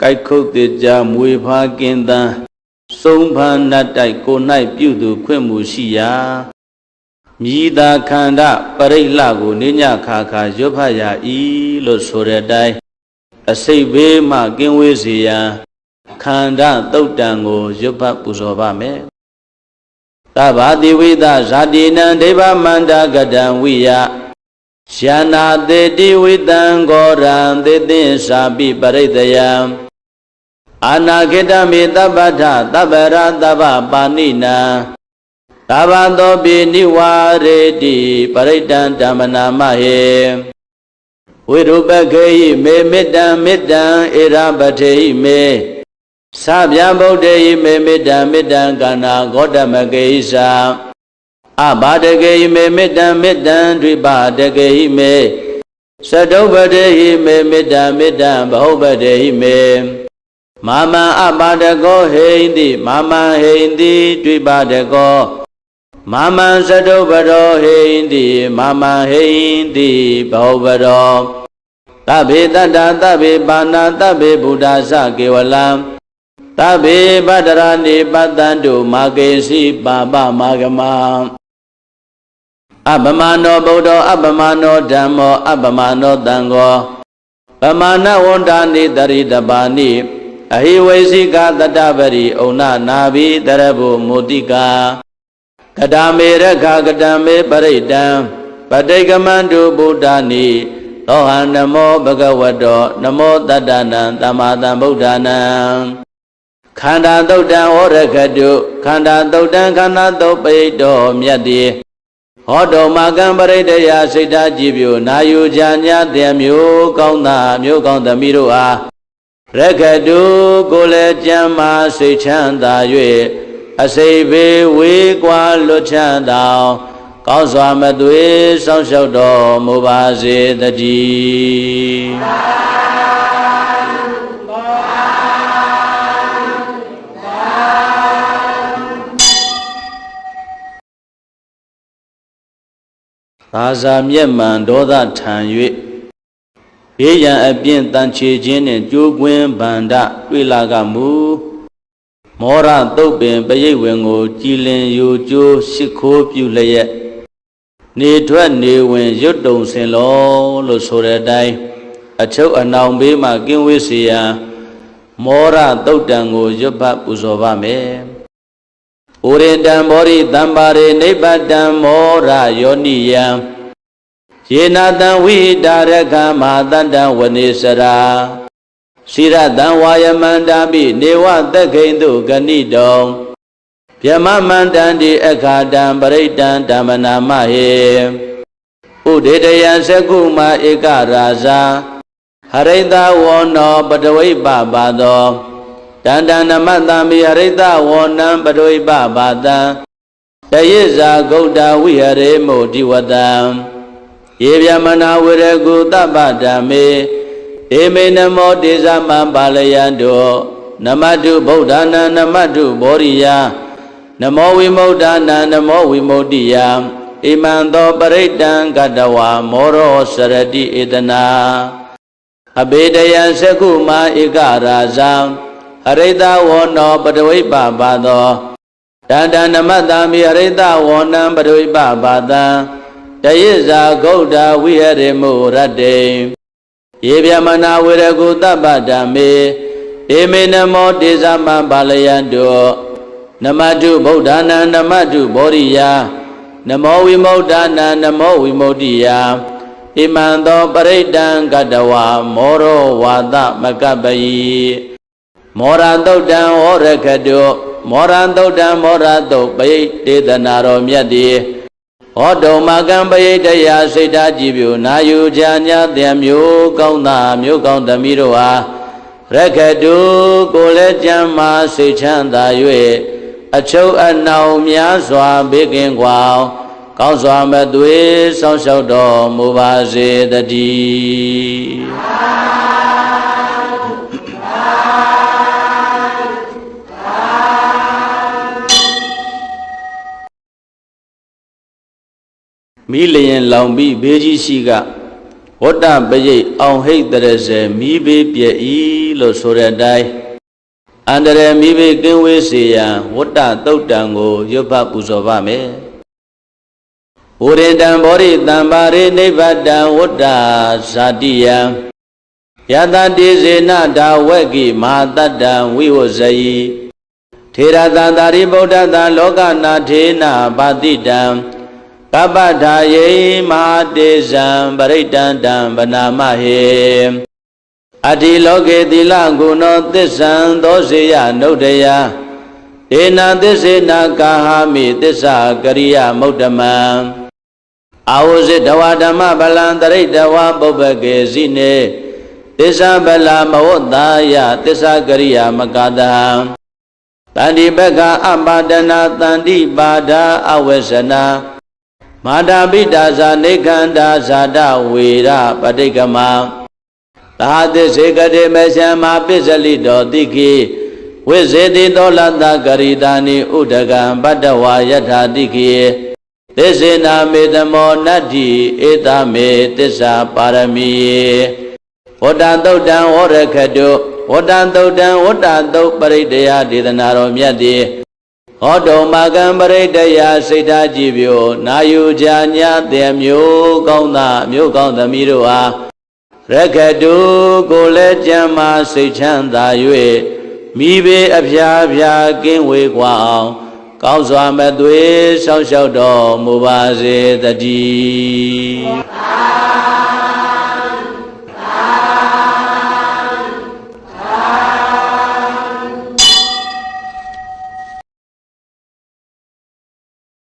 ကြိုက်ခုတ်တေကြမွေဖားကင်းတန်းစုံဖန်နတ်တိုက်ကို၌ပြုသူခွင့်မှုရှိရာမြည်သာခန္ဓာပရိလှကိုနိညခါခါရွတ်ဖတ်ရ၏လို့ဆိုတဲ့အတိုင်းအစိတ်ဘေးမှကင်းဝေးစေရန်ခန္ဓာတုတ်တံကိုရွတ်ဖတ်ပူဇော်ပါမယ်သဗ္ဗတိဝိသဇာတိနံဒိဗ္ဗမန္တကတံဝိယယာနာတေတိဝိတံဂောရံသေသင်္စာပိပရိတယံ အာနာခိတမေတပ္ပထသဗ္ဗရသဗ္ဗပါဏိနံသဗ္ဗသောပိနိဝါရေတိပရိတံဓမ္မနာမဟေဝိရုပခေဟိမေမေတ္တံမေတ္တံဧရပထေဟိမေသဗျံဗုဒ္ဓေဟိမေမေတ္တံမေတ္တံကန္နာဂေါတမကေဟိသာအဘာတကေဟိမေမေတ္တံမေတ္တံဒွိပါတကေဟိမေသတုပ္ပတေဟိမေမေတ္တံမေတ္တံဘဟုပ္ပတေဟိမေ မာမံအပါဒကောဟိန္တိမာမံဟိန္တိဒွိပါဒကောမာမံသတုပ္ပရောဟိန္တိမာမံဟိန္တိဘဟုပ္ပရောသဗ္ဗေတတ္တသဗ္ဗေပါဏသဗ္ဗေဗုဒ္ဓသကေဝလံသဗ္ဗေပတ္တရဏိပတ္တံတုမာကေစီပါပမာဂမံအပမနောဗုဒ္ဓအပမနောဓမ္မောအပမနောတံဃောပမာဏဝန္တာနိတရိတပါဏိ အဟိဝိစိကတတပရိဩနနာဘိတရဘုမုတိကာကတမေရခကတမေပရိတံပဋိကမန္တုဗုဒ္ဓနိသောဟံနမောဘဂဝတောနမောတတ္တနံသမ္မာသမ္ဗုဒ္ဓနံခန္ဓာတုတ်တံဟောရခတုခန္ဓာတုတ်တံခန္ဓာတုတ်ပိဋ္ဌောမြတ်တိဟောတော်မာကံပရိတယစိတ်ဓာကြည်ပြိုနာယူကြညာတဲ့မျိုးကောင်းသားမျိုးကောင်းသမီးတို့အား ရခတုကိုလည်းကြမ်းမာစိတ်ချမ်းသာ၍အစိတ်ဘေးဝေးကွာလွတ်ချမ်းသာကောင်းစွာမသွေစောင့်ရှောက်တော်မူပါစေတည်းသာဇာမျက်မှန်ဒေါသထံ၍ ဘေးရန်အပြင်းတန်ချေခြင်းနှင့်ကြိုးကွင်းဗန္ဒတွေ့လာကမူမောရတုတ်ပင်ပရိတ်ဝင်ကို ကြည်လင်ယူကျိုးရှိခိုးပြုလျက်နေထွက်နေဝင်ရွတ်တုံစင်လောလို့ဆိုတဲ့အတိုင်းအချုပ်အနောင်ဘေးမှကင်းဝေးစေရန်မောရတုတ်တံကိုရွတ်ပတ်ပူဇော်ပါမယ်။ဩရိတံဘောရိတံပါရိနိဗ္ဗတံမောရယောနိယံ ယေနတံဝိတာရကမဟာတတံဝနေစရာစိရတံဝါယမန္တာပိနေဝသက်ခိန်တုဂဏိတောဗျမမန္တံတိအခါတံပရိတံဓမ္မနာမဟေဥဒေတယံသကုမဧကရာဇာဟရိတဝောနောပတဝိပပါသောတန္တနမတ္တမိဟရိတဝောနံပတဝိပပါတံတယိဇာဂௌတဝိဟရေမုတိဝတံ ယေဗျမနာဝရကုတပ္ပဓမ္မေဧမေနမောတေဇမံပါလယံတောနမတုဗုဒ္ဓနာနမတုဘောရိယနမောဝိမု ക്ത နာနမောဝိမု ക്തി ယဣမံသောပရိတံကတဝါမောရောစရတိဧတနာအဘေတယံသကုမာဧကရာဇံအရိတဝောနောပတဝိပပါသောတန္တနမတ္တမိအရိတဝောနံပတဝိပပါတံ တယိဇာဂௌဒဝိဟရေမုရတ္တေယေဗျမနာဝေရကုတပ္ပဓမ္မေဧမေနမောတေဇမံပါလယံတောနမတုဗုဒ္ဓနာနမတုဘောရိယနမောဝိမု ക്ത နာနမောဝိမု ക്തി ယဣမံသောပရိတံကတဝါမောရောဝါသမကပယိမောရတုတ်တံဟောရခတုမောရတုတ်တံမောရတုတ်ပိဋတေသနာတော်မြတ်တိ ဟောတုံမကံပရိတယစိတ်ဓာကြည်ပြူနာယူချာညာတဲ့မျိုးကောင်းသားမျိုးကောင်းသမီးတို့ဟာရခတုကိုလည်းကြမ်းမာစိတ်ချမ်းသာ၍အချုပ်အနှောင်များစွာဘေးကင်းကွာကောင်းစွာမသွေစောင့်ရှောက်တော်မူပါစေတည်း မိလျင်လောင်ပြီးဘေးကြီးရှိကဝတ္တပရိတ်အောင်ဟိတ်တရစေမိဘေးပြည့်ဤလို့ဆိုတဲ့အတိုင်းအန္တရာယ်မိဘေးကင်းဝေးစေရန်ဝတ္တတုတ်တံကိုရွတ်ဖတ်ပူဇော်ပါမယ်ဝရိတံဘောရိတံပါရိနိဗ္ဗတံဝတ္တဇာတိယံယတတိစေနဒါဝက်ကိမဟာတတ္တံဝိဝဇယိထေရတံသာရိဗုဒ္ဓတံလောကနာထေနပါတိတံ ကပ္ပထာယေမဟာတေဇံပရိတံတံဗနာမဟေအတ္တိလောကေတိလဂုဏောသစ္ဆံသောစေယနုဒယဒေနသစ္စေနာကာဟာမိသစ္စာကရိယမုဒ္ဓမံအာဝဇိတဝဓမ္မဗလံတရိတဝပုပ္ပကေစီနေသစ္စာဗလမဝတ္တာယသစ္စာကရိယာမကတံတန္တိဘက္ခအပါဒနာတန္တိပါဒာအဝေစနာ မာတာပိတာဇာနေခန္ဓာဇာတဝေရပဋိကမသာသစ္စေကတိမရှံမာပစ္စလိတောတိခိဝိဇေတိတောလတကရိတာနိဥဒကံပတ္တဝါယထာတိခိသစ္စေနာမေတမောနတ္တိဧတမေသစ္စာပါရမီဝတ္တသုတ်တံဝရခတုဝတ္တသုတ်တံဝတ္တသုတ်ပရိတယဒေသနာတော်မြတ်တိ ဟောတုံမကံပရိတယစိတ်ထားကြည်ပြိုနာယူကြညာတဲ့မျိုးကောင်းသားမျိုးကောင်းသမီးတို့အားရခတုကိုလည်းကြမ်းမာစိတ်ချမ်းသာ၍မိဘေအဖျားဖျားကင်းဝေးกว่าအောင် ကောင်းစွာမသွေးဆောင်းလျှောက်တော်မူပါစေတည်း